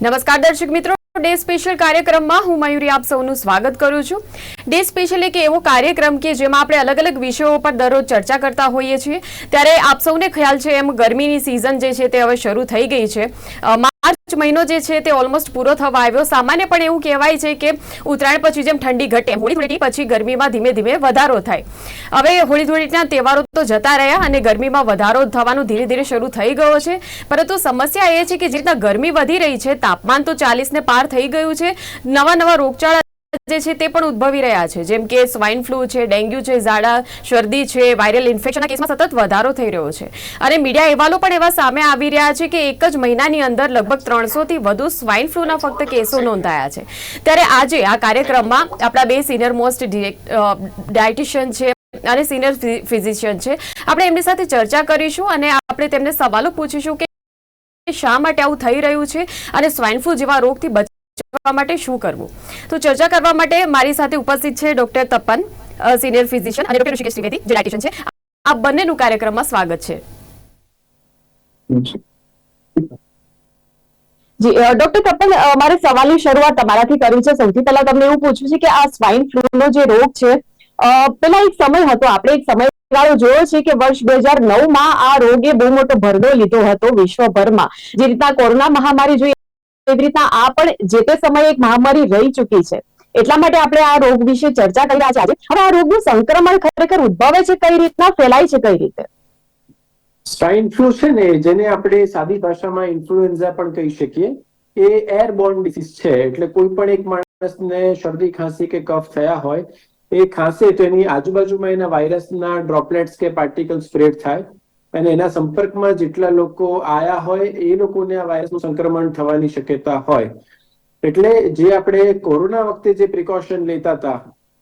નમસ્કાર દર્શક મિત્રો. ડે સ્પેશિયલ કાર્યક્રમમાં હું મયુરી આપ સૌનું સ્વાગત કરું છું. ડે સ્પેશિયલ એક એવો કાર્યક્રમ કે જેમાં આપણે અલગ અલગ વિષયો પર દરરોજ ચર્ચા કરતા હોઈએ છીએ. ત્યારે આપ સૌને ખ્યાલ છે એમ ગરમીની સિઝન જે છે તે હવે શરૂ થઈ ગઈ છે. માર્ચ મહિનો જે છે તે ઓલમોસ્ટ પૂરો થવા આવ્યો. સામાન્ય પણ એવું કહેવાય છે કે ઉત્તરાયણ પછી જેમ ઠંડી ઘટે, હોળી ધૂળેટી પછી ગરમીમાં ધીમે ધીમે વધારો થાય. હવે હોળી ધૂળેટીના તહેવારો તો જતા રહ્યા અને ગરમીમાં વધારો થવાનું ધીરે ધીરે શરૂ થઈ ગયો છે. પરંતુ સમસ્યા એ છે કે જે રીતના ગરમી વધી રહી છે, તાપમાન તો ચાલીસને પાર થઈ ગયું છે. નવા નવા રોગચાળા જે છે તે પણ ઉદ્ભવી રહ્યા છે. જેમ કે સ્વાઇન ફ્લૂ છે, ડેન્ગ્યુ છે, ઝાડા, શરદી છે, વાયરલ ઇન્ફેક્શનના કેસમાં સતત વધારો થઈ રહ્યો છે. અને મીડિયા અહેવાલો પણ એવા સામે આવી રહ્યા છે કે એક જ મહિનાની અંદર લગભગ ત્રણસોથી વધુ સ્વાઇન ફ્લૂના ફક્ત કેસો નોંધાયા છે. ત્યારે આજે આ કાર્યક્રમમાં આપણા બે સિનિયર મોસ્ટ ડાયટિશિયન છે અને સિનિયર ફિઝિશિયન છે. આપણે એમની સાથે ચર્ચા કરીશું અને આપણે તેમને સવાલો પૂછીશું કે શા માટે આવું થઈ રહ્યું છે અને સ્વાઇન ફ્લૂ જેવા રોગથી બચવા માટે શું કરવું? તો ચર્ચા કરવા માટે મારી સાથે ઉપસ્થિત છે ડોક્ટર તપન સિનિયર ફિઝિશિયન અને ડોક્ટર ઋષિકેશ ત્રિવેદી જે છે. આ બંનેનું કાર્યક્રમમાં સ્વાગત છે. જી ડોક્ટર તપન મારે સવાલની શરૂઆત તમારાથી કરવી છે. સૌથી પહેલા તમને એવું પૂછવું છે કે આ સ્વાઇન ફ્લૂનો જે રોગ છે પેલા એક સમય હતો, આપણે એક સમય જોયો છે કે વર્ષ બે હજાર નવમાં આ રોગે બહુ મોટો ભરડો લીધો હતો વિશ્વભરમાં. જે રીતના કોરોના મહામારી જોઈએ એવી રીતના આ પણ જે તે સમયે એક મહામારી રહી ચૂકી છે. એટલા માટે આપણે આ રોગ વિશે ચર્ચા કરી રહ્યા છે હવે આ રોગનું સંક્રમણ ખરેખર ઉદ્ભવે છે કઈ રીતના, ફેલાય છે કઈ રીતે? સ્વાઇન ફ્લુ છે ને, જેને આપણે સાદી ભાષામાં ઇન્ફ્લુએન્ઝા પણ કહી શકીએ, એ એરબોર્ન ડિસીઝ છે. એટલે કોઈ પણ એક માણસને શરદી, ખાંસી કે કફ થયા હોય, એ ખાંસે તો એની આજુબાજુમાં એના વાયરસના ડ્રોપલેટ્સ કે પાર્ટિકલ સ્પ્રેડ થાય. અને એના સંપર્કમાં જેટલા લોકો આયા હોય, એ લોકોને આ વાયરસનું સંક્રમણ થવાની શક્યતા હોય. એટલે જે આપણે કોરોના વખતે જે પ્રિકોશન લેતા હતા,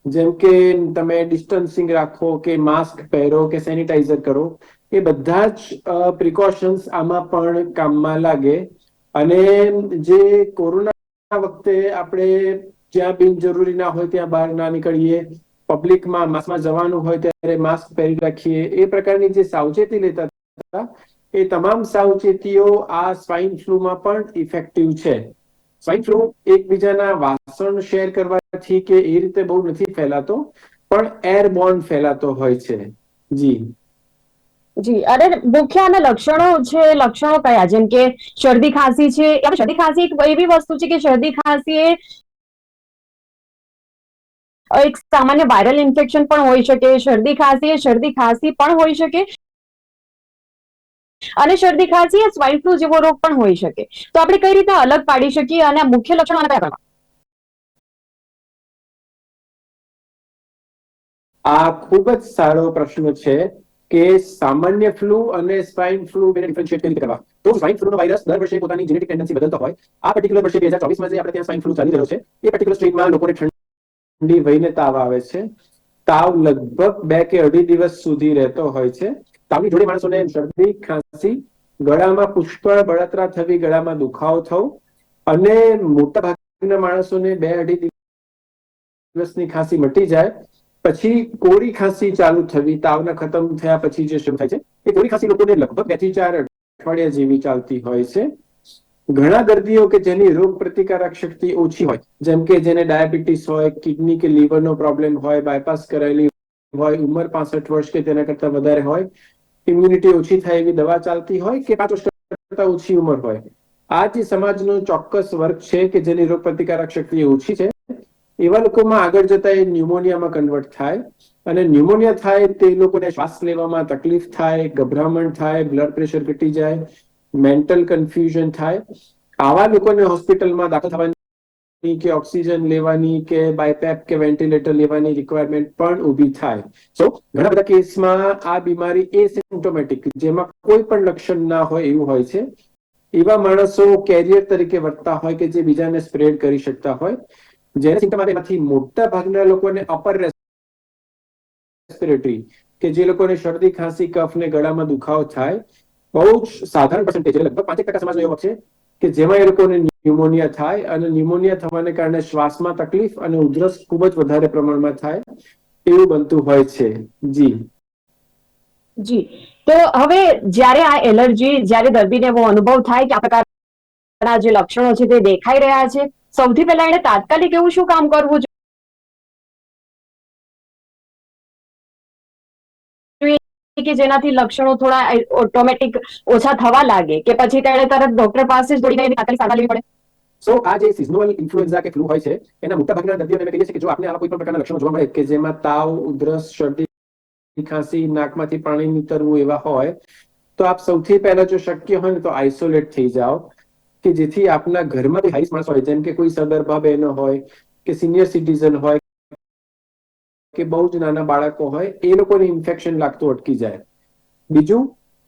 જેમ કે તમે ડિસ્ટન્સિંગ રાખો કે માસ્ક પહેરો કે સેનિટાઈઝર કરો, એ બધા જ પ્રિકોશન્સ આમાં પણ કામમાં લાગે. અને જે કોરોના વખતે આપણે જ્યાં બિનજરૂરી ના હોય ત્યાં બહાર ના નીકળીએ પબ્લિકમાં માસમાં જવાનું હોય ત્યારે માસ્ક પહેરી રાખીએ. એ પ્રકારની જે સાવચેતી લેતા હતા, એ તમામ સાવચેતીઓ આ સ્વાઇન ફ્લૂમાં પણ ઇફેક્ટિવ છે. સ્વાઇન ફ્લૂ એકબીજાના વાસણ શેર કરવાથી કે એ રીતે બહુ નથી ફેલાતો, પણ એરબોર્ન ફેલાતો હોય છે. જી. જી. અને મુખ્ય આના લક્ષણો છે, લક્ષણો કયા? જેમ કે શરદી ખાંસી છે. શરદી ખાંસી એક એવી વસ્તુ છે કે શરદી ખાંસી એ એક સામાન્ય વાયરલ ઇન્ફેક્શન પણ હોઈ શકે, શરદી ખાંસી એ શરદી ખાંસી પણ હોઈ શકે અને શરદી ખાંસી એ સ્વાઇન ફ્લુ જેવો રોગ પણ હોઈ શકે. તો આપણે કઈ રીતે અલગ પાડી શકીએ અને મુખ્ય લક્ષણો કયા ગણવા? આ ખૂબ જ સારો પ્રશ્ન છે કે સામાન્ય ફ્લૂ અને સ્વાઇન ફ્લૂ બે ડિફરન્શિએટ કરી કરવા? તો સ્વાઇન ફ્લૂનો વાયરસ દર વર્ષે પોતાની જેનેટિક ટેન્ડન્સી બદલતો હોય. આ પર્ટિક્યુલર વર્ષે બે હજાર ચોવીસમાં જે આપણે ત્યાં સ્વાઇન ફ્લૂ ચાલી રહ્યો છે, એ પર્ટિક્યુલર સ્ટ્રેનમાં લોકોને ઠંડી વહીને તાવ આવે છે. તાવ લગભગ બે કે અઢી દિવસ સુધી રહેતો હોય છે. તાવની જોડે માણસોને શરદી, ખાંસી, ગળામાં પુષ્કળ બળતરા થવી, ગળામાં દુખાવો થવો અને મોટા ભાગના માણસોને બે અઢી દિવસની ખાંસી મટી જાય. પછી કોરી ખાંસી ચાલુ થવી, તાવના ખતમ થયા પછી જે શરૂ થાય છે, એ કોરી ખાંસી લોકોને લગભગ બેથી ચાર અઠવાડિયા જેવી ચાલતી હોય છે. ઘણા દર્દીઓ કે જેની રોગ પ્રતિકારક શક્તિ ઓછી હોય, જેમ કે જેને ડાયાબિટીસ હોય, કિડની કે લીવરનો પ્રોબ્લેમ હોય, બાયપાસ કરાયેલી હોય, ઉંમર પાસઠ વર્ષ કે તેના કરતા વધારે હોય, ઇમ્યુનિટી ઓછી થાય એવી દવા ચાલતી હોય કે પાંચ વર્ષ કરતા ઓછી ઉંમર હોય. આ જે સમાજનો ચોક્કસ વર્ગ છે કે જેની રોગ પ્રતિકારક શક્તિ ઓછી છે. એવા લોકોમાં આગળ જતા એ ન્યુમોનિયામાં કન્વર્ટ થાય અને ન્યુમોનિયા થાય તે લોકોને શ્વાસ લેવામાં તકલીફ થાય, ગભરામણ થાય, બ્લડ પ્રેશર ઘટી જાય મેન્ટલ કન્ફ્યુઝન થાય. આવા લોકોને હોસ્પિટલમાં દાખલ થવાની કે ઓક્સિજન લેવાની કે બાયપેપ કે વેન્ટિલેટર લેવાની રિક્વાયરમેન્ટ પણ ઊભી થાય. સો ઘણા બધા કેસમાં આ બીમારી એસિમ્પ્ટોમેટિક, જેમાં કોઈ પણ લક્ષણ ના હોય એવું હોય છે. એવા માણસો કેરિયર તરીકે વર્તતા હોય કે જે બીજાને સ્પ્રેડ કરી શકતા હોય. જેને સિમ્ટમ આવે એમાંથી મોટા ભાગના લોકોને અપર રેસ્પિરેટરી, કે જે લોકોને શરદી, ખાંસી, કફ ને ગળામાં દુખાવો થાય બહુ જ સાધારણ પર્સન્ટેજ લગભગ પાંચેક ટકા સમાજનો એવો છે કે જેમાં એ લોકોને ન્યુમોનિયા થાય અને ન્યુમોનિયા થવાને કારણે શ્વાસમાં તકલીફ અને ઉધરસ ખૂબ જ વધારે પ્રમાણમાં થાય એવું બનતું હોય છે. જી. જી. તો હવે જ્યારે આ એલર્જી, જ્યારે દર્દીને એવો અનુભવ થાય કે આ પ્રકારના જે લક્ષણો છે તે દેખાઈ રહ્યા છે, સૌથી પહેલા એને તાત્કાલિક એવું શું કામ કરવું કે જેનાથી લક્ષણો થોડા ઓટોમેટિક ઓછા થવા લાગે કે પછી તેણે તરત ડોક્ટર પાસે જ દોડીને એની તાત્કાલિક સારવાર લેવી પડે? સો આ જે સિઝનલ ઇન્ફ્લુએન્ઝા કે ફ્લુ હોય છે, એના મોટા ભાગના દર્દીઓને અમે કહીએ છીએ કે જો આપણે આવા કોઈ પણ પ્રકારના લક્ષણો જોવા મળે, કે જેમાં તાવ, ઉધરસ, શરદી, ખાંસી, નાકમાંથી પાણી નીતરવું એવા હોય, તો આપ સૌથી પહેલા જો શક્ય હોય ને તો આઇસોલેટ થઈ જાઓ. કે જેથી આપના ઘરમાં હાઈસ માણસ હોય, જેમ કે કોઈ સગર્ભા બહેનો હોય, કે સિનિયર સિટીઝન હોય કે બહુ જ નાના બાળકો હોય એ લોકોને ઇન્ફેક્શન લાગતું અટકી જાય. બીજું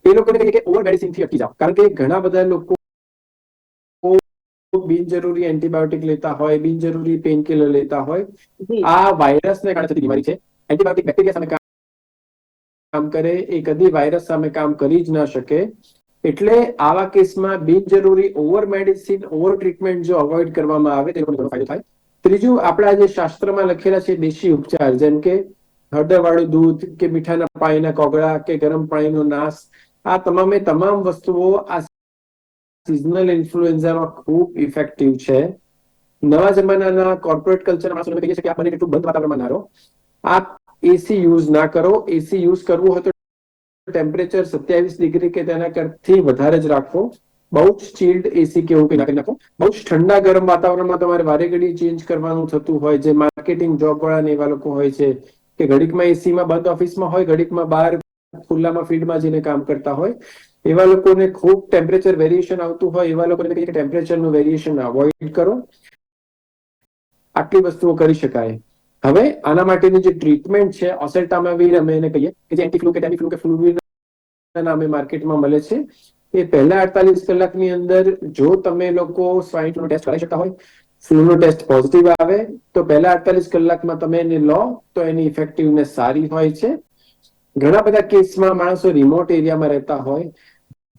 એ લોકોને કે ઓવર મેડિસિનથી અટકી જાઓ. કારણ કે ઘણા બધા લોકો બિનજરૂરી એન્ટીબાયોટિક લેતા હોય બિનજરૂરી પેઇન કિલર લેતા હોય. આ આ વાયરસને કારણે થતી બીમારી છે. એન્ટીબાયોટિક બેક્ટેરિયા સામે કામ કરે એ કદી વાયરસ સામે કામ કરી જ ના શકે. એટલે આવા કેસમાં બિનજરૂરી ઓવર મેડિસિન ઓવર ટ્રીટમેન્ટ જો અવોઇડ કરવામાં આવે તો ઘણો ફાયદો થાય. ત્રીજું, આપણા જે શાસ્ત્રમાં લખેલા છે દેશી ઉપચાર, જેમ કે હળદરવાળું દૂધ કે મીઠાના પાણીના કોગળા કે ગરમ પાણીનો નાશ, આ તમામે તમામ વસ્તુઓ આ સિઝનલ ઇન્ફ્લુએન્ઝામાં ખૂબ ઇફેક્ટિવ છે. નવા જમાનાના કોર્પોરેટ કલ્ચર માણસોને કહીએ છીએ કે આપ કેટલું બંધ વાતાવરણમાં ના રહો. આપ એસી યુઝ ના કરો. એસી યુઝ કરવું હોય તો ટેમ્પરેચર સત્યાવીસ ડિગ્રી કે તેના કરતી વધારે જ રાખો. બહુ જ ચીલ્ડ એસી કે એવું કંઈ નાખી નાખો. બહુ જ ઠંડા ગરમ વાતાવરણમાં તમારે વારે ઘડી ચેન્જ કરવાનું થતું હોય જે માર્કેટિંગ જોબ વાળા એવા લોકો હોય છે કે ઘડીકમાં એસીમાં બંધ ઓફિસમાં હોય, ઘડીકમાં બહાર ખુલ્લામાં ફિલ્ડમાં જઈને કામ કરતા હોય, એવા લોકોને ખૂબ ટેમ્પરેચર વેરિએશન આવતું હોય, એવા લોકોને કહીએ ટેમ્પરેચરનું વેરિએશન અવોઇડ કરો. આટલી વસ્તુઓ કરી શકાય. હવે આના માટેની જે ટ્રીટમેન્ટ છે ઓસેલ્ટામાવીર અમે એને કહીએ કે જે એન્ટીફ્લુ કે ટેમીફ્લુ કે ફ્લુવીર નામે માર્કેટમાં મળે છે. એ પહેલા અડતાલીસ કલાકની અંદર જો તમે લોકો સ્વાઇન ફ્લૂનો ટેસ્ટ કરાવી શકતા હોય, ફ્લૂનો ટેસ્ટ પોઝિટિવ આવે, તો પહેલા અડતાલીસ કલાકમાં તમે એને લો, તો એની ઇફેક્ટિવનેસ સારી હોય છે. ઘણા બધા કેસમાં માણસો રિમોટ એરિયામાં રહેતા હોય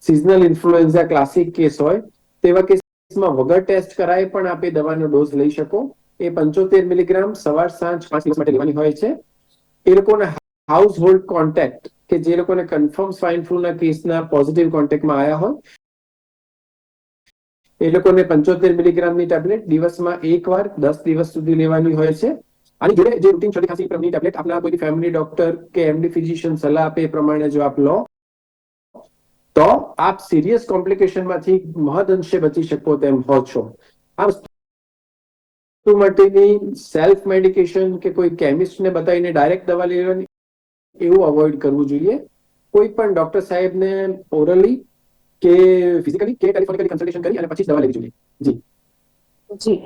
સિઝનલ ઇન્ફ્લુએન્ઝા ક્લાસિક કેસ હોય, તેવા કેસમાં વગર ટેસ્ટ કરાય પણ આપે દવાનો ડોઝ લઈ શકો. એ પંચોતેર મિલીગ્રામ સવાર સાંજ પાંચ દિવસ માટે લેવાની હોય છે. એ લોકોના હાઉસ હોલ્ડ કોન્ટેક્ટ કે જે લોકોને કન્ફર્મ સ્વાઇન ફ્લૂના કેસના પોઝિટિવ કોન્ટેક્ટમાં આવ્યા હોય, એ લોકોને પંચોતેર મિલીગ્રામની ટેબ્લેટ દિવસમાં એક વાર દસ દિવસ સુધી લેવાની હોય છે. અને જોડે જે રૂટીન શરદી ખાંસી પ્રમની ટેબ્લેટ આપના કોઈ ફેમિલી ડોક્ટર કે એમડી ફિઝિશિયન સલાહ આપે એ પ્રમાણે જો આપ લો, તો આપ સિરિયસ કોમ્પ્લિકેશનમાંથી મહદઅંશે બચી શકો તેમ હો છો. આ વસ્તુ માટેની સેલ્ફ મેડિકેશન કે કોઈ કેમિસ્ટને બતાવીને ડાયરેક્ટ દવા લેવાની એવું અવોઇડ કરવું જોઈએ. કોઈ પણ ડોક્ટર સાહેબને ઓરલી કે ફિઝિકલી કે ટેલિફોનિકલી કન્સલ્ટેશન કરી અને પછી દવા લેવી જોઈએ. જી. જી.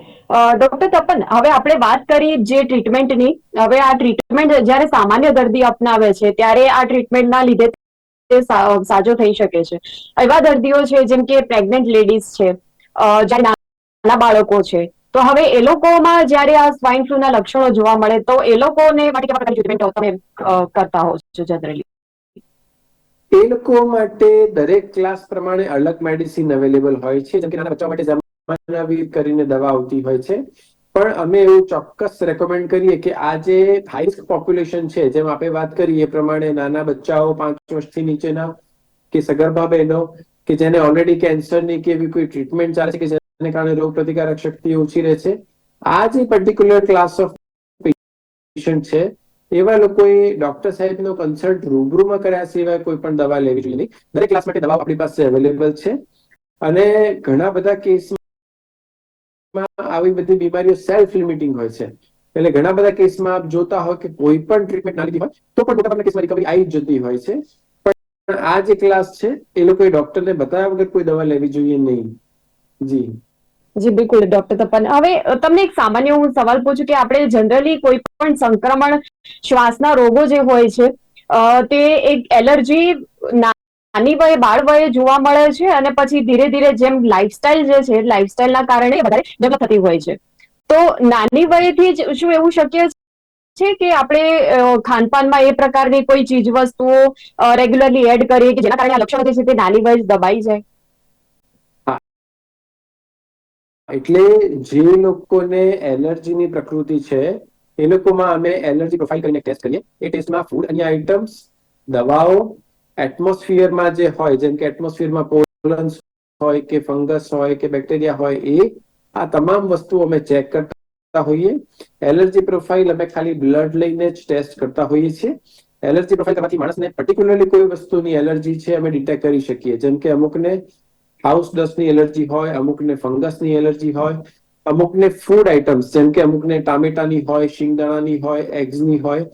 ડોક્ટર તપન, હવે આપણે વાત કરી જે ટ્રીટમેન્ટની હવે આ ટ્રીટમેન્ટ જ્યારે સામાન્ય દર્દી અપનાવે છે, ત્યારે આ ટ્રીટમેન્ટના લીધે સાજો થઈ શકે છે. એવા દર્દીઓ છે જેમ કે પ્રેગ્નન્ટ લેડીઝ છે નાના બાળકો છે તો હવે એ લોકોમાં જ્યારે આ સ્વાઇન ફ્લૂના લક્ષણો જોવા મળે તો એ લોકોને માટે કેવા પ્રકારની ટ્રીટમેન્ટ તમે કરતા હો છો જનરલી એ લોકો માટે દરેક ક્લાસ પ્રમાણે અલગ મેડિસિન અવેલેબલ હોય છે, જેમ કે નાના બચ્ચા માટે જમાનાવીર કરીને દવા આવતી હોય છે. પણ અમે એવું ચોક્કસ રેકમેન્ડ કરીએ કે આ જે હાઈ પોપ્યુલેશન છે, જેમ આપણે વાત કરી એ પ્રમાણે નાના બચ્ચાઓ પાંચ વર્ષથી નીચેના, કે સગર્ભા બહેનો, કે જેને ઓલરેડી કેન્સરની કે એવી કોઈ ટ્રીટમેન્ટ ચાલે છે, કે જેને કારણે રોગ પ્રતિકારક શક્તિ ઓછી રહે છે. આ જે પર્ટિક્યુલર ક્લાસ ઓફ પેશન્ટ છે, એવા લોકોએ ડોક્ટર સાહેબનો કન્સલ્ટ રૂબરૂમાં કર્યા સિવાય કોઈ પણ દવા લેવી જોઈએ નહીં. દરેક ક્લાસ માટે દવા આપણી પાસે અવેલેબલ છે. અને ઘણા બધા કેસમાં આવી બધી બીમારીઓ સેલ્ફ લિમિટિંગ હોય છે. એટલે ઘણા બધા કેસમાં આપ જોતા હોય કે કોઈ પણ ટ્રીટમેન્ટ ના લીધી હોય, તો પણ મોટાભાગના કેસમાં રિકવરી આવી જતી હોય છે. પણ આ જે ક્લાસ છે, એ લોકોએ ડોક્ટરને બતાવ્યા વગર કોઈ દવા લેવી જોઈએ નહીં. જી. જી, બિલકુલ ડોક્ટર તપન હવે તમને એક સામાન્ય હું સવાલ પૂછું કે આપણે જનરલી કોઈ પણ સંક્રમણ શ્વાસના રોગો જે હોય છે તે એક એલર્જી નાની વયે, બાળ વયે જોવા મળે છે અને પછી ધીરે ધીરે જેમ લાઇફસ્ટાઇલ જે છે લાઇફસ્ટાઇલના કારણે વધારે ડેવલપ થતી હોય છે. તો નાની વયથી જ શું એવું શક્ય છે કે આપણે ખાનપાનમાં એ પ્રકારની કોઈ ચીજ વસ્તુઓ રેગ્યુલરલી એડ કરીએ કે જેના કારણે આ લક્ષણો જે છે તે નાની વયે દબાઈ જાય? એટલે જે લોકોને એલર્જીની પ્રકૃતિ છે, એ લોકોમાં અમે એલર્જી પ્રોફાઇલ કરીને ટેસ્ટ કરીએ. એ ટેસ્ટમાં ફૂડ અન્ય આઇટમ્સ, દવાઓ, એટમોસ્ફિયરમાં જે હોય, જેમ કે એટમોસ્ફિયરમાં પોલન્સ હોય કે ફંગસ હોય કે બેક્ટેરિયા હોય, એ આ તમામ વસ્તુઓ અમે ચેક કરતા હોઈએ. એલર્જી પ્રોફાઇલ અમે ખાલી બ્લડ લઈને જ ટેસ્ટ કરતા હોઈએ છીએ. એલર્જી પ્રોફાઇલ કરવાથી માણસને પર્ટિક્યુલરલી કોઈ વસ્તુની એલર્જી છે, અમે ડિટેક્ટ કરી શકીએ. જેમ કે અમુકને હાઉસ ડસ્ટની એલર્જી હોય અમુકને ફંગસની એલર્જી હોય અમુકને ફૂડ આઇટમ્સ જેમ કે અમુકને ટામેટાની હોય શિંગદાણાની હોય એગ્સની હોય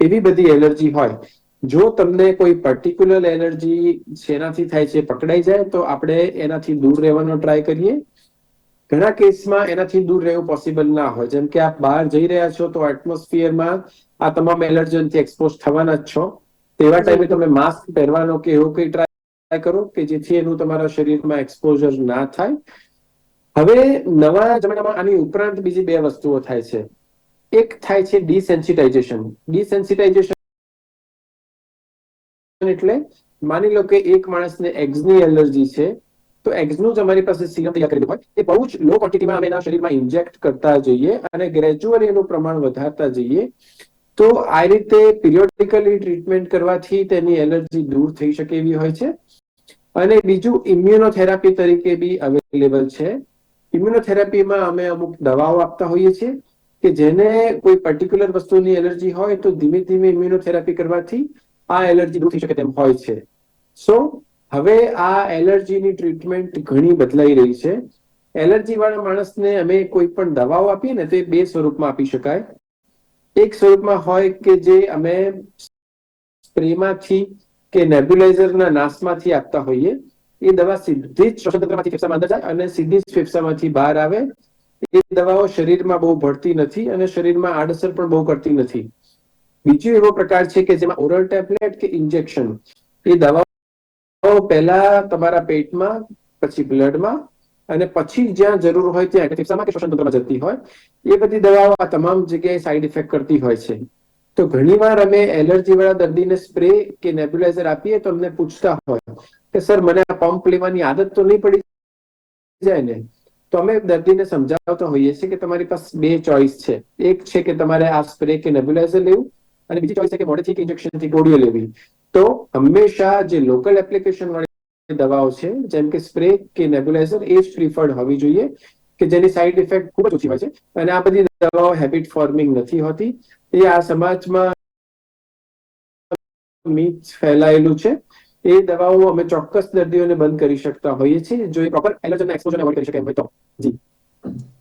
એવી બધી એલર્જી હોય. જો તમને કોઈ પર્ટિક્યુલર એલર્જી શેનાથી થાય છે પકડાઈ જાય તો આપણે એનાથી દૂર રહેવાનો ટ્રાય કરીએ. ઘણા કેસમાં એનાથી દૂર રહેવું પોસિબલ ના હોય. જેમ કે આપ બહાર જઈ રહ્યા છો તો એટમોસ્ફિયરમાં આ તમામ એલર્જનથી એક્સપોઝ થવાના જ છો. તેવા ટાઈમે તમે માસ્ક પહેરવાનો કે એવું કઈ ટ્રાય કરો કે જેથી એનું તમારા શરીરમાં એક્સપોઝર ના થાય. હવે નવા જમાનામાં આની ઉપરાંત બીજી બે વસ્તુઓ થાય છે. એક થાય છે ડિસેન્સિટાઇઝેશન ડિસેન્સિટાઇઝેશન એટલે માની લો કે એક માણસને એગ્સની એલર્જી છે, તો એગ્સનું જ અમારી પાસે સિરમ તૈયાર કરેલું હોય. એ બહુ જ લો ક્વોન્ટિટીમાં અમે એના શરીરમાં ઇન્જેક્ટ કરતા જઈએ અને ગ્રેજ્યુઅલી એનું પ્રમાણ વધારતા જઈએ. તો આ રીતે પિરિયોડિકલી ટ્રીટમેન્ટ કરવાથી તેની એલર્જી દૂર થઈ શકે એવી હોય છે. અને બીજું ઇમ્યુનોથેરાપી તરીકે બી અવેલેબલ છે. ઇમ્યુનોથેરાપીમાં અમે અમુક દવાઓ આપતા હોઈએ છીએ કે જેને કોઈ પર્ટિક્યુલર વસ્તુની એલર્જી હોય તો ધીમે ધીમે ઇમ્યુનોથેરાપી કરવાથી આ એલર્જી દૂર થઈ શકે તેમ હોય છે. સો હવે આ એલર્જીની ટ્રીટમેન્ટ ઘણી બદલાઈ રહી છે. એલર્જી વાળા માણસને અમે કોઈ પણ દવાઓ આપીએ ને તે બે સ્વરૂપમાં આપી શકાય. એક સ્વરૂપમાં હોય કે જે અમે સ્પ્રેમાંથી કે નેબ્યુલાઇઝરના નાશમાંથી આપતા હોઈએ, એ દવા સીધી જ શ્વસનતંત્રમાંથી ફેફસામાં અંદર જાય અને સીધી જ ફેફસામાંથી બહાર આવે. એ દવાઓ શરીરમાં બહુ ભળતી નથી અને શરીરમાં આડઅસર પણ બહુ કરતી નથી. બીજો એવો પ્રકાર છે કે જેમાં ઓરલ ટેબ્લેટ કે ઇન્જેક્શન એ દવાઓ પહેલા તમારા પેટમાં, પછી બ્લડમાં અને પછી જ્યાં જરૂર હોય ત્યાં ફેફસામાં કે શ્વસનતંત્રમાં જતી હોય, એ બધી દવાઓ આ તમામ જગ્યાએ સાઈડ ઇફેક્ટ કરતી હોય છે. તો ઘણીવાર અમે એલર્જી વાળા દર્દીને સ્પ્રે કે નેબ્યુલાઇઝર આપીએ તો અમને પૂછતા હોય કે, સર, મને આ પંપ લેવાની આદત તો નહીં પડી જાય ને? તો અમે દર્દીને સમજાવતા હોઈએ છીએ કે તમારી પાસે બે ચોઇસ છે. એક છે કે તમારે આ સ્પ્રે કે નેબ્યુલાઇઝર લેવું અને બીજી ચોઇસ છે કે મોઢેથી કે ઇન્જેક્શનથી ગોળીઓ લેવી. તો હંમેશા જે લોકલ એપ્લિકેશન વાળી દવાઓ છે, જેમ કે સ્પ્રે કે નેબ્યુલાઇઝર, એ જ પ્રિફર્ડ હોવી જોઈએ. કે જેની સાઈડ ઇફેક્ટ ખૂબ જ ઓછી હોય છે. અને આ બધી દવાઓ હેબિટ ફોર્મિંગ નથી હોતી. એ આ સમાજમાં ફેલાયેલું છે. એ દવાઓ અમે ચોક્કસ દર્દીઓને બંધ કરી શકતા હોઈએ છીએ. જો એ પ્રોપર એલર્જન એક્સપોઝર અવોઇડ કરી શકે એમ હોય તો. જી.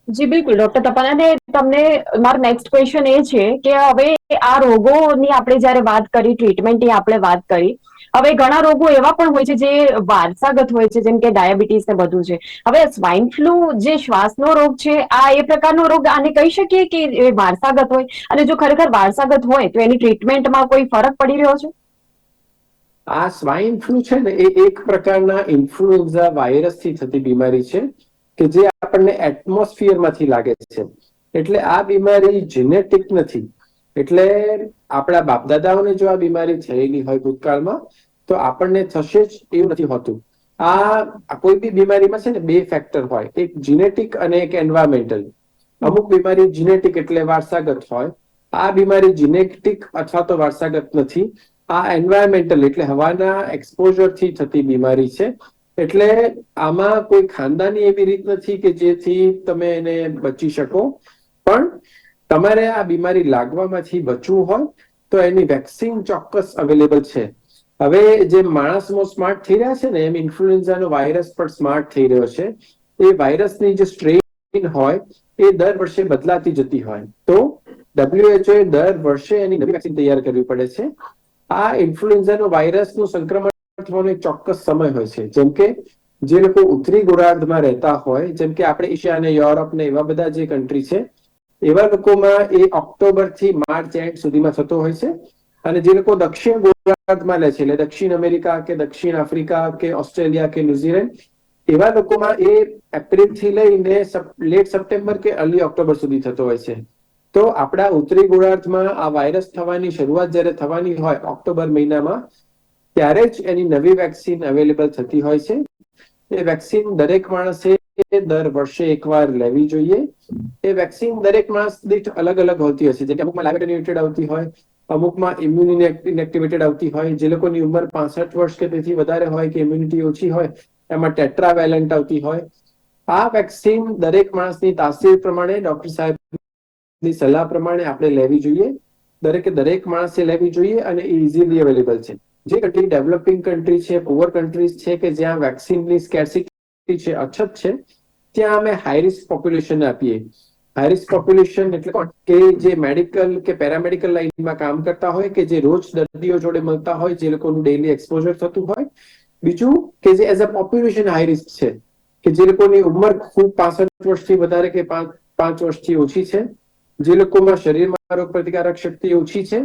જી, બિલકુલ ડોક્ટર તપન અને તમને મારો નેક્સ્ટ ક્વેશ્ચન એ છે કે હવે આ રોગોની આપણે જ્યારે વાત કરી ટ્રીટમેન્ટની આપણે વાત કરી હવે ઘણા રોગો એવા પણ હોય છે જે વારસાગત હોય છે, જેમ કે ડાયાબિટીસ ને બધું છે. હવે સ્વાઇન ફ્લુ જે શ્વાસનો રોગ છે, આ એ પ્રકારનો રોગ આને કહી શકીએ કે એ વારસાગત હોય? અને જો ખરેખર વારસાગત હોય, તો એની ટ્રીટમેન્ટમાં કોઈ ફરક પડી રહ્યો છે? આ સ્વાઇન ફ્લુ છે ને, એ એક પ્રકારના ઇન્ફ્લુએન્ઝા વાયરસથી થતી બીમારી છે, કે જે આપણને એટમોસ્ફિયરમાંથી લાગે છે. એટલે આ બીમારી જેનેટિક નથી. એટલે આપણા બાપદાદાઓને જો આ બીમારી થયેલી હોય ભૂતકાળમાં, તો આપણને થશે જ એવું નથી હોતું. આ કોઈ બી બીમારીમાં છે ને બે ફેક્ટર હોય. એક જીનેટિક અને એક એન્વાયરમેન્ટલ અમુક બીમારી જીનેટિક એટલે વારસાગત હોય. આ બીમારી જીનેટિક અથવા તો વારસાગત નથી. આ એન્વાયરમેન્ટલ એટલે હવાના એક્સપોઝરથી થતી બીમારી છે. એટલે આમાં કોઈ ખાનદાની એવી રીત નથી કે જેથી તમે એને બચી શકો. પણ તમારે આ બીમારી લાગવામાંથી બચવું હોય, તો એની વેક્સિન ચોક્કસ અવેલેબલ છે. હવે જે માણસમાં સ્માર્ટ થઈ રહ્યા છે ને, એમ ઇન્ફ્લુએન્ઝાનો વાયરસ પણ સ્માર્ટ થઈ રહ્યો છે, એ વાયરસની જે સ્ટ્રેન હોય, એ દર વર્ષે બદલાતી જતી હોય. તો ડબ્લ્યુએચઓ એ દર વર્ષે એની નવી વેક્સિન તૈયાર કરવી પડે છે. આ ઇન્ફ્લુએન્ઝાનો વાયરસનું સંક્રમણ થવાનો ચોક્કસ સમય હોય છે. જેમ કે જે લોકો ઉત્તરી ગોળાર્ધમાં રહેતા હોય, જેમ કે આપણે એશિયા અને યુરોપ ને, એવા બધા જે કન્ટ્રી છે એવા લોકોમાં એ ઓક્ટોબરથી માર્ચ એન્ડ સુધીમાં થતો હોય છે. અને જે લોકો દક્ષિણ ગોળાર્ધમાં લે છે, એટલે દક્ષિણ અમેરિકા કે દક્ષિણ આફ્રિકા કે ઓસ્ટ્રેલિયા કે ન્યુઝીલેન્ડ એવા લોકોમાં એ એપ્રિલથી લઈને લેટ સપ્ટેમ્બર કે અર્લી ઓક્ટોબર સુધી થતો હોય છે. તો આપણા ઉત્તરી ગોળાર્ધમાં આ વાયરસ થવાની શરૂઆત જ્યારે થવાની હોય ઓક્ટોબર મહિનામાં, ત્યારે જ એની નવી વેક્સિન અવેલેબલ થતી હોય છે. એ વેક્સિન દરેક માણસે દર વર્ષે એકવાર લેવી જોઈએ. એ વેક્સિન દરેક માણસ દીઠ અલગ અલગ હોતી હશે. જેમ કે અમુકમાં લાઇવ આવતી હોય, અમુકમાં ઇમ્યુન ઇનેક્ટિવેટેડ આવતી હોય. જે લોકોની ઉંમર પાસઠ વર્ષ કે તેથી વધારે હોય કે ઇમ્યુનિટી ઓછી હોય, એમાં ટેટ્રાવેલેન્ટ આવતી હોય. આ વેક્સિન દરેક માણસની તાસીર પ્રમાણે ડોક્ટર સાહેબની સલાહ પ્રમાણે આપણે લેવી જોઈએ. દરેકે દરેક માણસે લેવી જોઈએ અને ઇઝીલી અવેલેબલ છે. જે કન્ટ્રી ડેવલપિંગ કન્ટ્રી છે પુઅર કન્ટ્રીઝ છે કે જ્યાં વેક્સિનની સ્કેર્સિટી છે અછત છે ત્યાં અમે હાઈ રિસ્ક પોપ્યુલેશન આપીએ. હાઈ રિસ્ક પોપ્યુલેશન એટલે કે જે મેડિકલ કે પેરામેડિકલ લાઈનમાં કામ કરતા હોય કે જે રોજ દર્દીઓ જોડે મળતા હોય જે લોકોનું ડેઇલી એક્સપોઝર થતું હોય. બીજું કે જે as a population high risk છે કે જે લોકોની ઉંમર ખૂબ પાસઠ વર્ષથી વધારે કે પાંચ પાંચ વર્ષથી ઓછી છે જે લોકોમાં શરીરમાં રોગ પ્રતિકારક શક્તિ ઓછી છે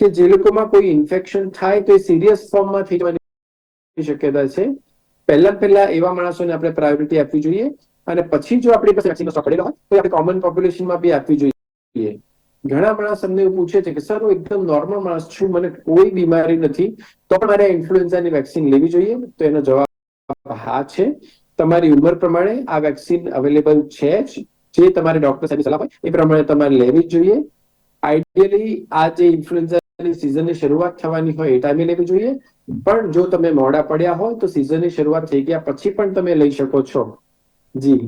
કે જે લોકોમાં કોઈ ઇન્ફેક્શન થાય તો એ સિરિયસ ફોર્મમાં થઈ જવાની શક્યતા છે. પહેલા પહેલા એવા માણસોને આપણે પ્રાયોરિટી આપવી જોઈએ અને પછી જો આપણી પાસે વેક્સિનનો સ્ટોક હોય, તો આપણે કોમન પોપ્યુલેશનમાં બી આપવી જોઈએ. ઘણા માણસ અમને એવું પૂછે છે કે, સર, હું એકદમ નોર્મલ માણસ છું, મને કોઈ બીમારી નથી, તો પણ મારે ઇન્ફ્લુએન્ઝાની વેક્સિન લેવી જોઈએ? તો એનો જવાબ હા છે. તમારી ઉંમર પ્રમાણે આ વેક્સિન અવેલેબલ છે જ. જે તમારે ડોક્ટર સાહેબ સલાહ હોય, એ પ્રમાણે તમારે લેવી જોઈએ. આઈડિયલી આ જે ઇન્ફ્લુએન્ઝાની સિઝનની શરૂઆત થવાની હોય એ ટાઈમે લેવી જોઈએ. પણ જો તમે મોડા પડ્યા હોય, તો સિઝનની શરૂઆત થઈ ગયા પછી પણ તમે લઈ શકો છો. જી.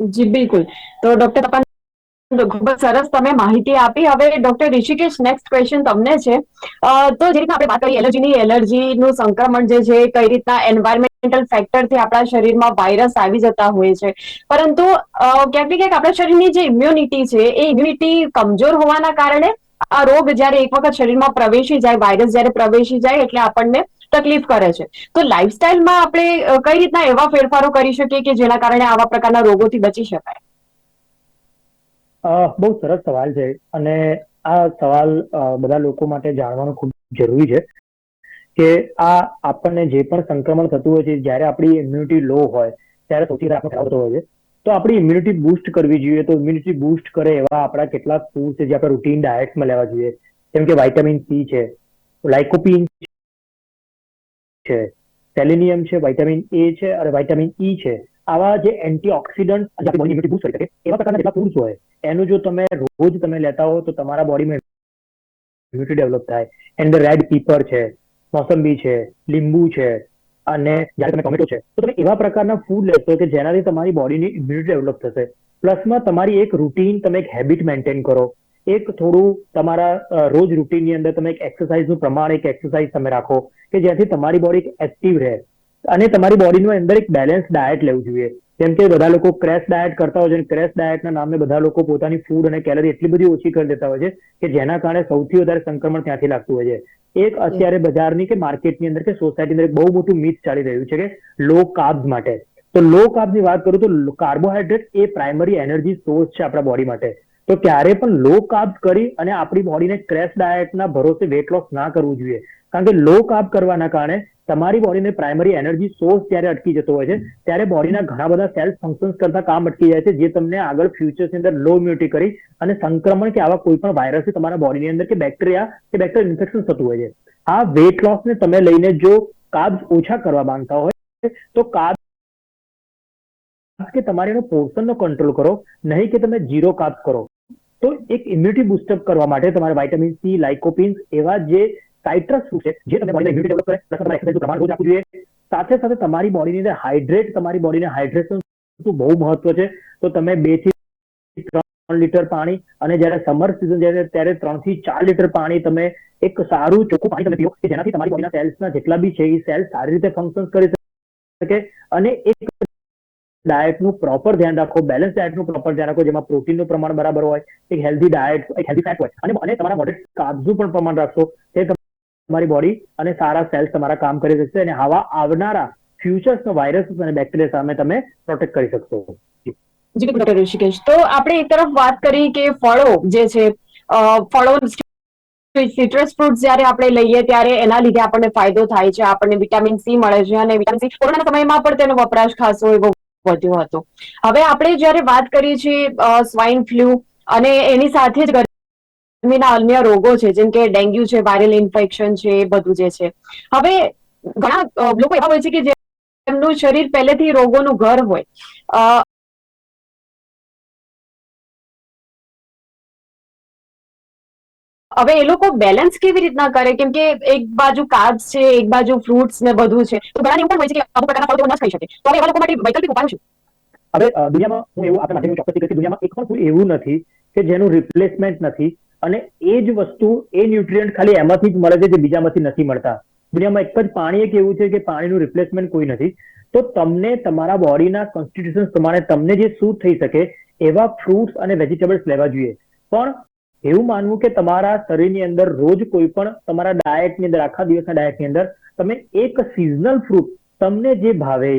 જી, બિલકુલ. તો ડોક્ટર તપન ખૂબ સરસ તમે માહિતી આપી. હવે ડોક્ટર ઋષિકેશ નેક્સ્ટ ક્વેશ્ચન તમને છે. તો જે રીતના આપણે વાત કરી એલર્જીની એલર્જીનું સંક્રમણ જે છે, કઈ રીતના એન્વાયરમેન્ટલ ફેક્ટરથી આપણા શરીરમાં વાયરસ આવી જતા હોય છે. પરંતુ ક્યાંક ને ક્યાંક આપણા શરીરની જે ઇમ્યુનિટી છે, એ ઇમ્યુનિટી કમજોર હોવાના કારણે આ રોગ જ્યારે એક વખત શરીરમાં પ્રવેશી જાય વાયરસ જ્યારે પ્રવેશી જાય એટલે આપણને તકલીફ કરે છે. તો લાઈફસ્ટાઈલમાં આપણે કઈ રીતના એવા ફેરફારો કરી શકીએ કે જેના કારણે આવા પ્રકારના રોગોથી બચી શકાય? બહુ સરસ સવાલ છે અને આ સવાલ બધા લોકો માટે જાણવાનું ખૂબ જરૂરી છે કે આ આપણને જે પણ સંક્રમણ થતું હોય છે, જ્યારે આપણી ઇમ્યુનિટી લો હોય, ત્યારે સૌથી આપણને થતો હોય છે. તો આપણી ઇમ્યુનિટી બૂસ્ટ કરવી જોઈએ. તો ઇમ્યુનિટી બૂસ્ટ કરે એવા આપણા કેટલાક ફૂડ છે જે આપણે રૂટીન ડાયટમાં લેવા જોઈએ. જેમ કે વાઇટામિન સી છે લાઇકોપિન છે સેલેનિયમ છે વાઇટામિન એ છે અને વાઇટામિન ઈ છે. આવા જે એન્ટીઓક્સિડન્ટ જે બૂસ્ટ કરી શકે, એવા પ્રકારના જેટલા ફૂડ્સ હોય. એનું જો તમે રોજ તમે લેતા હો તો તમારા બોડીમાં ઇમ્યુનિટી ડેવલપ થાય. એન્ડ રેડ પીપર છે, મોસંબી છે, લીંબુ છે અને જ્યારે તમે ટોમેટો છે, તો તમે એવા પ્રકારના ફૂડ લેશો કે જેનાથી તમારી બોડીની ઇમ્યુનિટી ડેવલપ થશે. પ્લસમાં તમારી એક રૂટીન તમે એક હેબિટ મેન્ટેન કરો. એક થોડું તમારા રોજ રૂટીનની અંદર તમે એક એક્સરસાઇઝનું પ્રમાણ, એક એક્સરસાઇઝ તમે રાખો કે જેથી તમારી બોડી એક એક્ટિવ રહે. અને તમારી બોડીનું અંદર એક બેલેન્સ ડાયટ લેવું જોઈએ. જેમ કે બધા લોકો ક્રેશ ડાયટ કરતા હોય છે અને ક્રેશ ડાયટના નામે બધા લોકો પોતાની ફૂડ અને કેલરી એટલી બધી ઓછી કરી દેતા હોય છે કે જેના કારણે સૌથી વધારે સંક્રમણ ત્યાંથી લાગતું હોય છે. એક અત્યારે બજારની કે માર્કેટની અંદર કે સોસાયટી અંદર બહુ મોટું મિથ ચાલી રહ્યું છે કે લો કાર્બ્સ માટે. તો લો કાર્બ્સની વાત કરું તો કાર્બોહાઈડ્રેટ એ પ્રાઇમરી એનર્જી સોર્સ છે આપણા બોડી માટે. તો ક્યારે પણ લો કાર્બ્સ કરી અને આપણી બોડીને ક્રેશ ડાયટના ભરોસે વેટ લોસ ના કરવું જોઈએ. કારણ કે લો કાર્બ કરવાના કારણે તમારી બોડીને પ્રાઇમરી એનર્જી સોર્સ જ્યારે અટકી જતો હોય છે, ત્યારે બોડીના ઘણા બધા સેલ્ફ ફંક્શન્સ કરતા કામ અટકી જાય છે, જે તમને આગળ ફ્યુચર્સની અંદર લો ઇમ્યુનિટી કરી અને સંક્રમણ કે આવા કોઈ પણ વાયરસથી તમારા બોડીની અંદર કે બેક્ટેરિયા કે બેક્ટેરિયલ ઇન્ફેક્શન થતું હોય છે. આ વેટ લોસને તમે લઈને જો કાર્બ્સ ઓછા કરવા માંગતા હોય તો કાર્બ કે તમારે એનો પોર્શનનો કંટ્રોલ કરો, નહીં કે તમે ઝીરો કાર્બ્સ કરો. તો એક ઇમ્યુનિટી બુસ્ટઅપ કરવા માટે તમારે વાઇટામિન સી લાઇકોપિન્સ એવા જે સાઇટ્રસ શું છે, જે તમે બોડીને ઇમ્યુનિટી ડેવલપ કરે પ્લસ તમારે એક્સરસાઇઝનું પ્રમાણ રોજ આપવું જોઈએ. સાથે સાથે તમારી બોડીની અંદર હાઇડ્રેટ તમારી બોડીને હાઇડ્રેશન બહુ મહત્વ છે, તો તમે બેથી ત્રણ લીટર પાણી અને જ્યારે સમર સિઝન જ્યારે ત્યારે ત્રણથી ચાર લીટર પાણી તમે એક સારું ચોખ્ખું પાણી તમે પીઓ, કે જેનાથી તમારી બોડીના સેલ્સના જેટલા બી છે, એ સેલ્સ સારી રીતે ફંક્શન કરી શકે અને એક ડાયટનું પ્રોપર ધ્યાન રાખો બેલેન્સ ડાયટનું પ્રોપર ધ્યાન રાખો, જેમાં પ્રોટીનનું પ્રમાણ બરાબર હોય, એક હેલ્ધી ડાયટ એક હેલ્ધી ફેટ હોય, અને અને તમારા મોડરેટ કાર્બ્સનું પણ પ્રમાણ રાખશો તે તમારી બોડી અને સારા સેલ્સ તમારા કામ કરી શકશે અને આવા આવનારા ફ્યુચર્સના વાયરસ અને બેક્ટેરિયા સામે તમે પ્રોટેક્ટ કરી શકશો. જી ડોક્ટર ઋષિકેશ. તો આપણે એક તરફ વાત કરી કે ફળો જે છે ફળો સિટ્રસ ફ્રૂટ જ્યારે આપણે લઈએ ત્યારે એના લીધે આપણને ફાયદો થાય છે, આપણને વિટામિન સી મળે છે અને વિટામિન સી કોરોના સમયમાં પણ તેનો વપરાશ ખાસો એવો વધ્યો હતો. હવે આપણે જ્યારે વાત કરીએ છીએ સ્વાઇન ફ્લુ અને એની સાથે જ ગરમીના અન્ય રોગો છે, જેમ કે ડેન્ગ્યુ છે, વાયરલ ઇન્ફેક્શન છે બધું જે છે. હવે ઘણા લોકો એવા હોય છે કે જેમનું શરીર પહેલેથી રોગોનું ઘર હોય. હવે એ લોકો બેલેન્સ કેવી રીતના કરે? કેમ કે એક બાજુ કાર્બ્સ છે, એક બાજુ ફ્રૂટ્સ ને બધું છે. તો ઘણા એવું પણ હોય છે કે અમુક પ્રકારના ફળ ન ખાઈ શકે. તો હવે એવા લોકો માટે વૈકલ્પિક ઉપાય શું? હવે દુનિયામાં હું એવું આપણા માટે ચોક્કસ દુનિયામાં એક પણ કોઈ એવું નથી કે જેનું રિપ્લેસમેન્ટ નથી. અને એ જ વસ્તુ એ ન્યુટ્રિયન્ટ ખાલી એમાંથી જ મળે છે જે બીજામાંથી નથી મળતા. દુનિયામાં એક જ પાણી એક એવું છે કે પાણીનું રિપ્લેસમેન્ટ કોઈ નથી. તો તમને તમારા બોડીના કોન્સ્ટિટ્યુશન પ્રમાણે તમને જે સૂટ થઈ શકે એવા ફ્રૂટ્સ અને વેજીટેબલ્સ લેવા જોઈએ. પણ એવું માનવું કે તમારા શરીરની અંદર રોજ કોઈ પણ તમારા ડાયટની અંદર, આખા દિવસના ડાયટની અંદર તમે એક સિઝનલ ફ્રૂટ તમને જે ભાવે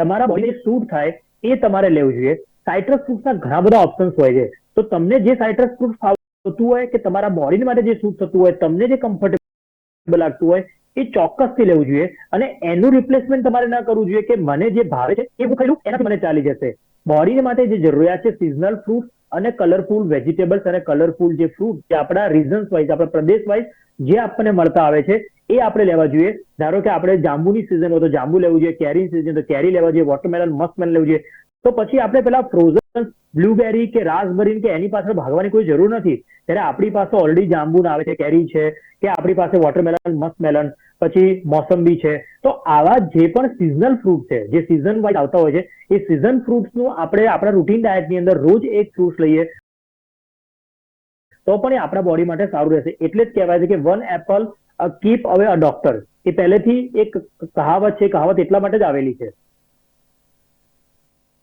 તમારા બોડીને સૂટ થાય એ તમારે લેવું જોઈએ. સાઇટ્રસ ફ્રૂટ્સના ઘણા બધા ઓપ્શન્સ હોય છે. તો તમને જે સાઇટ્રસ ફ્રૂટ ફાવતું હોય કે તમારા બોડી માટે જે સૂટ થતું હોય, તમને જે કમ્ફર્ટેબલ લાગતું હોય, એ ચોક્કસથી લેવું જોઈએ. અને એનું રિપ્લેસમેન્ટ તમારે ના કરવું જોઈએ કે મને જે ભાવે છે, એ હું ખાઈ એનાથી મને ચાલી જશે. બોડી માટે જે જરૂરિયાત છે સિઝનલ ફ્રૂટ અને કલરફુલ વેજીટેબલ્સ અને કલરફુલ જે ફ્રૂટ જે આપણા રીઝન્સ વાઇઝ આપણા પ્રદેશ વાઇઝ જે આપણને મળતા આવે છે, એ આપણે લેવા જોઈએ. ધારો કે આપણે જાંબુની સિઝન હોય તો જાંબુ લેવું જોઈએ, કેરીની સિઝન તો કેરી લેવા જોઈએ વોટરમેલન મસ્કમેલન લેવું જોઈએ. તો પછી આપણે પેલા ફ્રોઝન બ્લુબેરી કે રાસબેરી કે એની પાછળ ભાગવાની કોઈ જરૂર નથી. ત્યારે આપણી પાસે ઓલરેડી જાંબુ આવે છે, કેરી છે, કે આપણી પાસે વોટરમેલન મસ્કમેલન પછી મોસંબી છે. તો આવા જે પણ સિઝનલ ફ્રૂટ છે, જે સિઝન વાઇઝ આવતા હોય છે, એ સિઝન ફ્રૂટ્સનું આપણે આપણા રૂટીન ડાયટની અંદર રોજ એક ફ્રૂટ લઈએ. તો પણ એ આપણા બોડી માટે સારું રહેશે. એટલે જ કહેવાય છે કે વન એપલ કીપ અવે અ ડોક્ટર એ પહેલેથી એક કહાવત છે, કહાવત એટલા માટે જ આવેલી છે.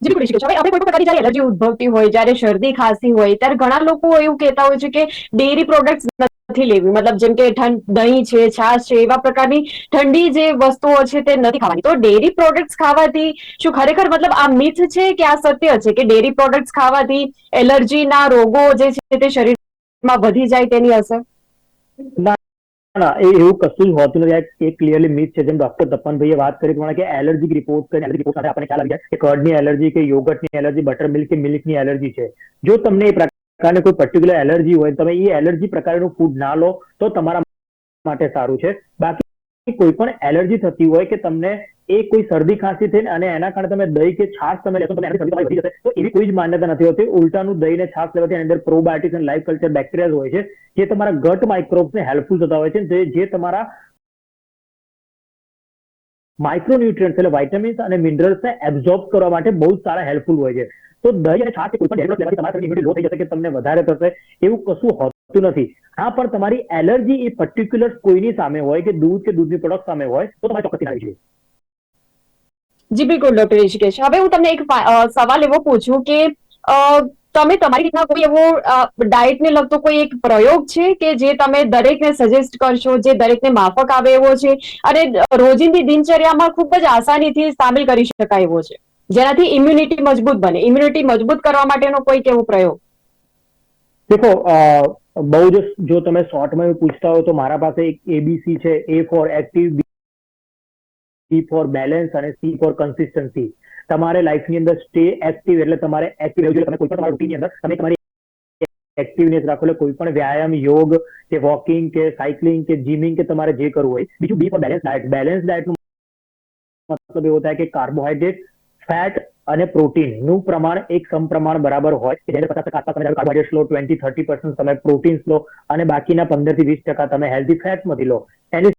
જી બિલકુલ ઋષિકેશ. હવે આપણે કોઈ પણ પ્રકારની જ્યારે એલર્જી ઉદ્ભવતી હોય, જ્યારે શરદી ખાંસી હોય, ત્યારે ઘણા લોકો એવું કહેતા હોય છે કે ડેરી પ્રોડક્ટ્સ નથી લેવી. મતલબ જેમ કે દહીં છે, છાશ છે, એવા પ્રકારની ઠંડી જે વસ્તુઓ છે તે નથી ખાવાની. તો ડેરી પ્રોડક્ટ્સ ખાવાથી શું ખરેખર મતલબ આ મિથ છે કે આ સત્ય છે કે ડેરી પ્રોડક્ટ્સ ખાવાથી એલર્જીના રોગો જે છે તે શરીરમાં વધી જાય તેની અસર? ના એ એવું કશું જ હોતું નથી. એ ક્લિયરલી મિથ છે. જેમ ડોક્ટર તપનભાઈએ વાત કરી પ્રમાણે કે એલર્જીક રિપોર્ટ કરીને એલર્જી રિપોર્ટ સાથે આપણે ખ્યાલ આવી જાય કે કર્ડની એલર્જી કે યોગર્ટની એલર્જી બટર મિલ્ક કે મિલ્કની એલર્જી છે. જો તમને એ પ્રકારની કોઈ પર્ટિક્યુલર એલર્જી હોય, તમે એ એલર્જી પ્રકારનું ફૂડ ના લો, તો તમારા માટે સારું છે. બાકી કોઈ પણ એલર્જી થતી હોય કે તમને એ કોઈ શરદી ખાંસી થઈને અને એના કારણે તમે દહીં કે છાશ તમે લેશો તો શરદી વધી જશે. તો એવી કોઈ જ માન્યતા નથી હોતી. ઉલટાનું દહીં ને છાશ લેવાથી એની અંદર પ્રોબાયોટિક્સ અને લાઈફ કલ્ચર બેક્ટેરિયા હોય છે, જે તમારા ગટ માઇક્રોબ્સને હેલ્પફુલ થતા હોય છે, જે તમારા માઇક્રોન્યુટ્રિયન્ટ્સ એટલે વાઇટામિન્સ અને મિનરલ્સને એબ્ઝોર્બ કરવા માટે બહુ જ સારા હેલ્પફુલ હોય છે. તો દહીં અને છાશ કોઈ પણ ડેવલપ લેવાથી તમારા ઇમ્યુનિટી લો થઈ જશે કે તમને વધારે થશે એવું કશું હોતું નથી. હા, પણ તમારી એલર્જી એ પર્ટિક્યુલર કોઈની સામે હોય કે દૂધ કે દૂધની પ્રોડક્ટ સામે હોય તો તમારે ચોક્કસ આવી જોઈએ. જી, બિલકુલ, ડોક્ટર ઋષિકેશ. હવે હું તમને એક સવાલ એવો પૂછું કે તમે તમારી રીતના કોઈ એવો ડાયટને લગતો કોઈ એક પ્રયોગ છે કે જે તમે દરેકને સજેસ્ટ કરશો, જે દરેકને માફક આવે એવો છે? અને રોજિંદી દિનચર્યામાં ખૂબ જ આસાનીથી સામેલ કરી શકાય એવો છે. જેનાથી ઇમ્યુનિટી મજબૂત બને. ઇમ્યુનિટી મજબૂત કરવા માટેનો કોઈ કેવો પ્રયોગ? દેખો બહુ જ જો તમે શોર્ટમાં પૂછતા હો તો મારા પાસે એક એબીસી છે A for active B for balance અને સી ફોર કન્સિસ્ટન્સી તમારે લાઈફની અંદર સ્ટે એક્ટિવ એટલે તમારે એક્ટિવ રહેવું જોઈએ. તમે કોઈ પણ રૂટીનની અંદર તમે તમારી એક્ટિવનેસ રાખો એટલે કોઈ પણ વ્યાયામ, યોગ કે વોકિંગ કે સાયકલિંગ કે જીમિંગ કે તમારે જે કરવું હોય. બીજું B for balance diet balance ડાયટનું મતલબ એવો થાય કે કાર્બોહાઈડ્રેટ ફેટ અને પ્રોટીનનું પ્રમાણ એક સમપ્રમાણ બરાબર હોય જેને પચાસ ટકા તમે કાર્બોહાઈડ્રેટ્સ લો ટ્વેન્ટી થર્ટી પર્સન્ટ તમે પ્રોટીન્સ લો અને બાકીના પંદરથી વીસ ટકા તમે હેલ્ધી ફેટમાંથી લો. એની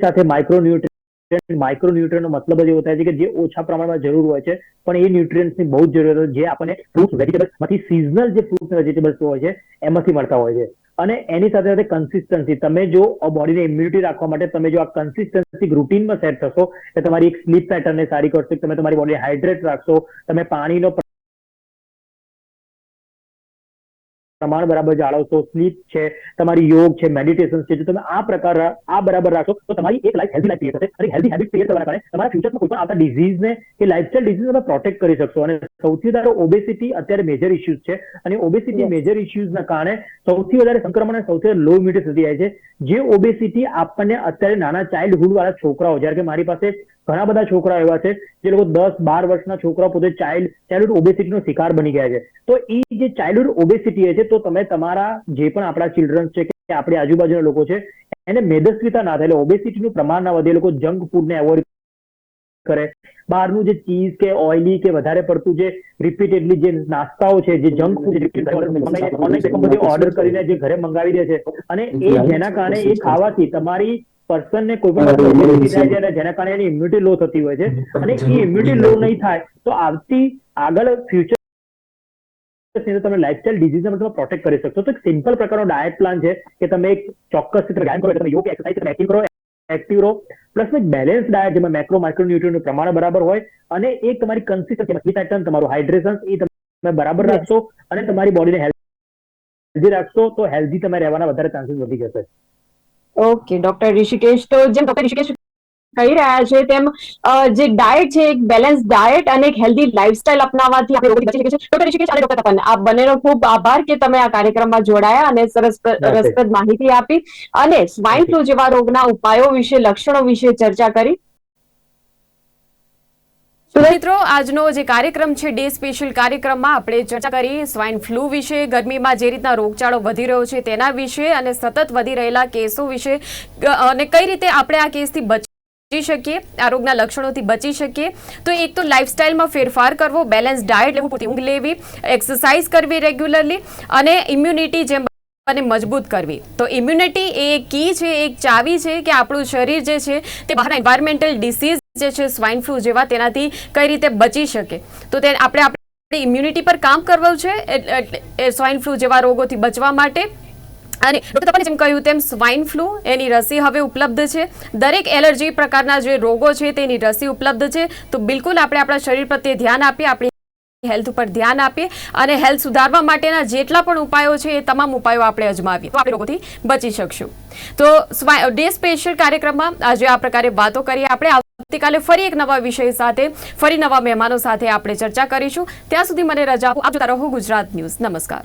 સાથે માઇક્રોન્યુટ્રિયન્ટ માઇક્રોન્યુટ્રિયન્ટ નો મતલબ જ એવો થાય છે કે જે ઓછા પ્રમાણમાં જરૂર હોય છે, પણ એ ન્યુટ્રિયન્ટ્સની બહુ જરૂર હોય છે, જે આપણને ફ્રૂટ વેજીટેબલ્સમાંથી સિઝનલ જે ફ્રૂટ વેજીટેબલ્સ હોય છે, એમાંથી મળતા હોય છે. અને એની સાથે સાથે કન્સિસ્ટન્સી તમે જો બોડીને ઇમ્યુનિટી રાખવા માટે તમે જો આ કન્સિસ્ટન્સી રૂટીનમાં સેટ થશો કે તમારી એક સ્લીપ પેટર્નને સારી કરશો, તમે તમારી બોડી હાઇડ્રેટ રાખશો, તમે પાણીનો પ્રમાણ બરાબર જાળવશો સ્લીપ છે તમારી યોગ છે મેડિટેશન છે જો તમે આ પ્રકાર આ બરાબર રાખશો તો તમારી એક લાઈફ હેલ્ધી લાઈફ ક્રિએટ થશે. અને હેલ્ધી હેબિટ ક્રિએટ થવાના કારણે તમારા ફ્યુચરમાં કોઈ પણ આવતા ડિઝીઝને કે લાઇફસ્ટાઇલ ડિઝીઝ તમે પ્રોટેક્ટ કરી શકશો. અને સૌથી વધારે ઓબેસિટી અત્યારે મેજર ઇશ્યુઝ છે. અને ઓબેસિટી મેજર ઇશ્યુઝના કારણે સૌથી વધારે સંક્રમણ અને સૌથી વધારે લો ઇમ્યુનિટી થતી જાય છે. જે ઓબેસિટી આપણને અત્યારે નાના ચાઇલ્ડહુડ વાળા છોકરાઓ જ્યારે કે મારી પાસે ઘણા બધા છોકરા એવા છે જે લોકો દસ બાર વર્ષના છોકરા પોતે ચાઇલ્ડ ચાઇલ્ડહુડ ઓબેસિટીનો શિકાર બની ગયા છે. તો એ જે ચાઇલ્ડહુડ ઓબેસિટી છે તો તમે તમારા જે પણ આપણા ચિલ્ડ્રન છે કે આપણી આજુબાજુના લોકો છે એને મેદસ્વીતા ના થાય. એટલે ઓબેસિટીનું પ્રમાણ ના વધે. લોકો જંક ફૂડને એવોઇડ કરે. બહારનું જે ચીઝ કે ઓઇલી કે વધારે પડતું જે રિપીટેડલી જે નાસ્તાઓ છે જે જંક ફૂડ ઓર્ડર કરીને જે ઘરે મંગાવી દે છે. અને એ જેના કારણે એ ખાવાથી તમારી પર્સનને કોઈ પણ થાય છે જેના કારણે એની ઇમ્યુનિટી લો થતી હોય છે. અને એ ઇમ્યુનિટી લો નહીં થાય તો આવતી આગળ ફ્યુચર તમે લાઇફસ્ટાઇલ ડિઝીઝ તમે પ્રોટેક્ટ કરી શકશો. તો એક સિમ્પલ પ્રકારનો ડાયટ પ્લાન છે કે તમે એક ચોક્કસ ચિત્ર ગાયન કરો તમે યોગ એક્સરસાઇઝ તમે એક્ટિવ કરો એક્ટિવ રહો. પ્લસ એક બેલેન્સ ડાયટ જેમાં મેક્રો માઇક્રોન્યુટ્રિયનનું પ્રમાણ બરાબર હોય અને એક તમારી કન્સિસ્ટન્સી સ્લીપ પેટર્ન તમારું હાઇડ્રેશન એ તમે બરાબર રાખશો અને તમારી બોડીને હેલ્ધી રાખશો તો હેલ્ધી તમે રહેવાના વધારે ચાન્સીસ વધી જશે. ઓકે ડોક્ટર ઋષિકેશ તો જેમ ડોક્ટર ઋષિકેશ કહી રહ્યા છે તેમ જે ડાયટ છે એક બેલેન્સ ડાયટ અને એક હેલ્ધી લાઇફસ્ટાઇલ અપનાવવાથી આપણે રોગથી બચી શકીએ છીએ. ડોક્ટર ઋષિકેશ અને ડોક્ટર તપન આ બંનેનો ખૂબ આભાર કે તમે આ કાર્યક્રમમાં જોડાયા અને સરસ પ્ર- રસપ્રદ માહિતી આપી. અને સ્વાઇન ફ્લૂ જેવા રોગના ઉપાયો વિશે લક્ષણો વિશે ચર્ચા કરી. મિત્રો, આજનો જે કાર્યક્રમ છે, ડે સ્પેશિયલ કાર્યક્રમમાં આપણે ચર્ચા કરી સ્વાઇન ફ્લૂ વિશે, ગરમીમાં જે રીતના રોગચાળો વધી રહ્યો છે તેના વિશે અને સતત વધી રહેલા કેસો વિશે અને કઈ રીતે આપણે આ કેસથી બચી શકીએ, આ રોગના લક્ષણોથી બચી શકીએ. તો એક તો લાઇફસ્ટાઇલમાં ફેરફાર કરવો બેલેન્સ ડાયટ લેવું, પૂરતી ઊંઘ લેવી, એક્સરસાઇઝ કરવી રેગ્યુલરલી અને ઇમ્યુનિટી જેમ અને મજબૂત કરવી. તો ઇમ્યુનિટી એ કી છે, એક ચાવી છે કે આપણું શરીર જે છે તે બહારના એન્વાયરમેન્ટલ ડિસીઝ જે છે સ્વાઇન ફ્લૂ જેવા તેનાથી કઈ રીતે બચી શકે? તો તે આપણે આપણે ઇમ્યુનિટી પર કામ કરવું છે સ્વાઇન ફ્લૂ જેવા રોગોથી બચવા માટે. અને ડૉક્ટર તપાને જેમ કહ્યું તેમ સ્વાઇન ફ્લૂ એની રસી હવે ઉપલબ્ધ છે. દરેક એલર્જી પ્રકારના જે રોગો છે તેની રસી ઉપલબ્ધ છે. તો બિલકુલ આપણે આપણા શરીર પ્રત્યે ધ્યાન આપીએ, આપણી હેલ્થ ઉપર ધ્યાન આપીએ અને હેલ્થ સુધારવા માટેના જેટલા પણ ઉપાયો છે એ તમામ ઉપાયો આપણે અજમાવીએ. તો આપણે રોગોથી બચી શકશું. તો ડે સ્પેશિયલ કાર્યક્રમમાં આજે આ પ્રકારે વાતો કરીએ. આપણે આવતીકાલે ફરી એક નવા વિષય સાથે, ફરી નવા મહેમાનો સાથે આપણે ચર્ચા કરીશું. ત્યાં સુધી મને રજા આપો. જોતા રહો ગુજરાત ન્યૂઝ. નમસ્કાર.